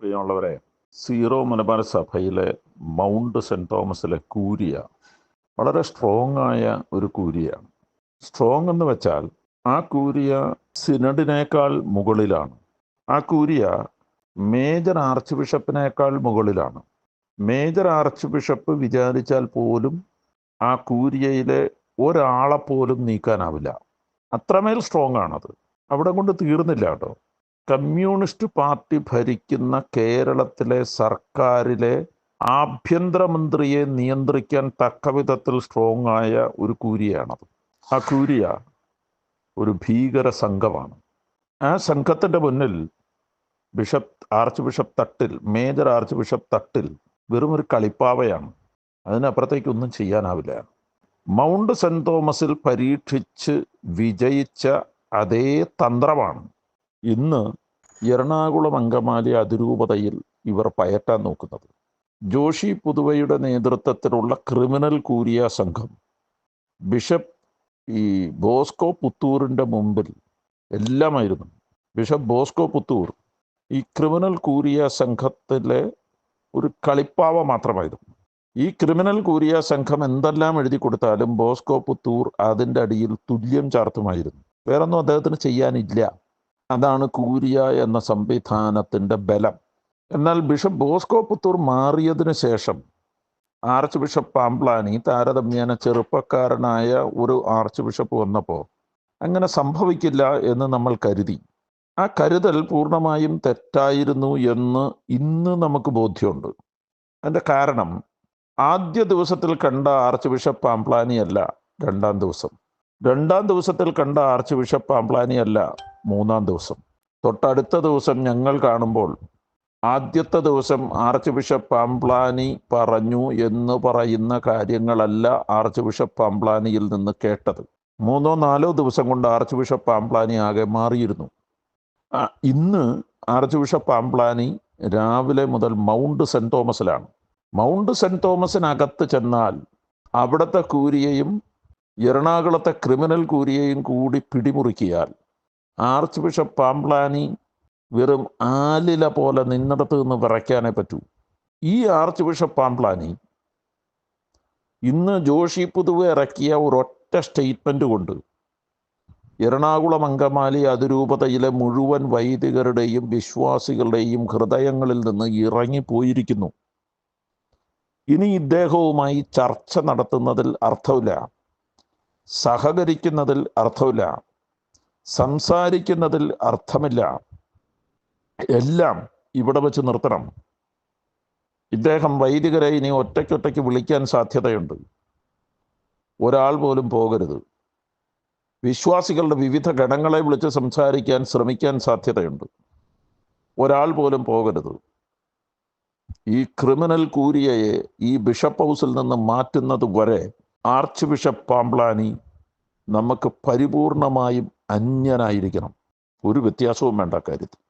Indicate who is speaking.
Speaker 1: പ്രിയമുള്ളവരെ സീറോ മലബാർ സഭയിലെ mount saint തോമസിലെ കൂരിയ വളരെ സ്ട്രോങ് ആയ ഒരു കൂരിയാണ്. സ്ട്രോങ് എന്ന് വെച്ചാൽ ആ കൂരിയ സിനഡിനേക്കാൾ മുകളിലാണ്. ആ കൂരിയ മേജർ ആർച്ച് ബിഷപ്പിനേക്കാൾ മുകളിലാണ്. മേജർ ആർച്ച് ബിഷപ്പ് വിചാരിച്ചാൽ പോലും ആ കൂരിയയിലെ ഒരാളെ പോലും നീക്കാനാവില്ല. അത്രമേൽ സ്ട്രോങ് ആണത്. അവിടെ കൊണ്ട് തീർന്നില്ല കേട്ടോ. കമ്മ്യൂണിസ്റ്റ് പാർട്ടി ഭരിക്കുന്ന കേരളത്തിലെ സർക്കാരിലെ ആഭ്യന്തരമന്ത്രിയെ നിയന്ത്രിക്കാൻ തക്ക വിധത്തിൽ സ്ട്രോങ് ആയ ഒരു കൂരിയാണത്. ആ കൂരിയ ഒരു ഭീകര സംഘമാണ്. ആ സംഘത്തിന്റെ മുന്നിൽ bishop archbishop Thattil major archbishop Thattil വെറും ഒരു കളിപ്പാവയാണ്. അതിനപ്പുറത്തേക്കൊന്നും ചെയ്യാനാവില്ല. മൗണ്ട് സെന്റ് തോമസിൽ പരീക്ഷിച്ച് വിജയിച്ച അതേ തന്ത്രമാണ് ഇന്ന് എറണാകുളം അങ്കമാലി അതിരൂപതയിൽ ഇവർ പയറ്റാൻ നോക്കുന്നത്. ജോഷി പുതുവയുടെ നേതൃത്വത്തിലുള്ള ക്രിമിനൽ കൂരിയ സംഘം. ബിഷപ്പ് ഈ ബോസ്കോ പുത്തൂറിന്റെ മുമ്പിൽ എല്ലാമായിരുന്നു. ബിഷപ്പ് ബോസ്കോ പുത്തൂർ ഈ ക്രിമിനൽ കൂരിയ സംഘത്തിലെ ഒരു കളിപ്പാവ മാത്രമായിരുന്നു. ഈ ക്രിമിനൽ കൂരിയ സംഘം എന്തെല്ലാം എഴുതി കൊടുത്താലും ബോസ്കോ പുത്തൂർ അതിന്റെ അടിയിൽ തുല്യം ചാർത്തുമായിരുന്നു. വേറൊന്നും അദ്ദേഹത്തിന് ചെയ്യാനില്ല. അതാണ് കൂരിയ എന്ന സംവിധാനത്തിന്റെ ബലം. എന്നാൽ ബിഷപ്പ് ബോസ്കോ പുത്തൂർ മാറിയതിനു ശേഷം ആർച്ച് ബിഷപ്പ് പാംപ്ലാനി താരതമ്യേന ചെറുപ്പക്കാരനായ ഒരു ആർച്ച് ബിഷപ്പ് വന്നപ്പോൾ അങ്ങനെ സംഭവിക്കില്ല എന്ന് നമ്മൾ കരുതി. ആ കരുതൽ പൂർണമായും തെറ്റായിരുന്നു എന്ന് ഇന്ന് നമുക്ക് ബോധ്യമുണ്ട്. അതിന്റെ കാരണം ആദ്യ ദിവസത്തിൽ കണ്ട ആർച്ച് ബിഷപ്പ് പാംപ്ലാനിയല്ല രണ്ടാം ദിവസം. രണ്ടാം ദിവസത്തിൽ കണ്ട ആർച്ച് ബിഷപ്പ് പാംപ്ലാനി അല്ല മൂന്നാം ദിവസം. തൊട്ടടുത്ത ദിവസം ഞങ്ങൾ കാണുമ്പോൾ ആദ്യത്തെ ദിവസം ആർച്ച് ബിഷപ്പ് പാംപ്ലാനി പറഞ്ഞു എന്ന് പറയുന്ന കാര്യങ്ങളല്ല ആർച്ച് ബിഷപ്പ് പാംപ്ലാനിയിൽ നിന്ന് കേട്ടത്. മൂന്നോ നാലോ ദിവസം കൊണ്ട് ആർച്ച് ബിഷപ്പ് പാംപ്ലാനി ആകെ മാറിയിരുന്നു. ഇന്ന് ആർച്ച് ബിഷപ്പ് പാംപ്ലാനി രാവിലെ മുതൽ മൗണ്ട് സെന്റ് തോമസിലാണ്. മൗണ്ട് സെന്റ് തോമസിനകത്ത് ചെന്നാൽ അവിടുത്തെ കൂരിയെയും എറണാകുളത്തെ ക്രിമിനൽ കൂരിയെയും കൂടി പിടിമുറുക്കിയാൽ ആർച്ച് ബിഷപ്പ് പാംപ്ലാനി വെറും ആലില പോലെ നിന്നിടത്ത് നിന്ന് വിറയ്ക്കാനേ പറ്റൂ. ഈ ആർച്ച് ബിഷപ്പ് പാംപ്ലാനി ഇന്ന് ജോഷി പുതുവെ ഇറക്കിയ ഒരൊറ്റ സ്റ്റേറ്റ്മെന്റ് കൊണ്ട് എറണാകുളം അങ്കമാലി അതിരൂപതയിലെ മുഴുവൻ വൈദികരുടെയും വിശ്വാസികളുടെയും ഹൃദയങ്ങളിൽ നിന്ന് ഇറങ്ങിപ്പോയിരിക്കുന്നു. ഇനി ഇദ്ദേഹവുമായി ചർച്ച നടത്തുന്നതിൽ അർത്ഥമില്ല. സഹകരിക്കുന്നതിൽ അർത്ഥമില്ല. സംസാരിക്കുന്നതിൽ അർത്ഥമില്ല. എല്ലാം ഇവിടെ വെച്ച് നിർത്തണം. ഇദ്ദേഹം വൈദികരെ ഇനി ഒറ്റയ്ക്കൊറ്റയ്ക്ക് വിളിക്കാൻ സാധ്യതയുണ്ട്. ഒരാൾ പോലും പോകരുത്. വിശ്വാസികളുടെ വിവിധ ഗണങ്ങളെ വിളിച്ച് സംസാരിക്കാൻ ശ്രമിക്കാൻ സാധ്യതയുണ്ട്. ഒരാൾ പോലും പോകരുത്. ഈ ക്രിമിനൽ കൂരിയയെ ഈ ബിഷപ്പ് ഹൗസിൽ നിന്ന് മാറ്റുന്നത് വരെ ആർച്ച് ബിഷപ്പ് പാംപ്ലാനി നമുക്ക് പരിപൂർണമായും അന്യനായിരിക്കണം ഒരു വ്യത്യാസവും വേണ്ട കാര്യത്തിൽ.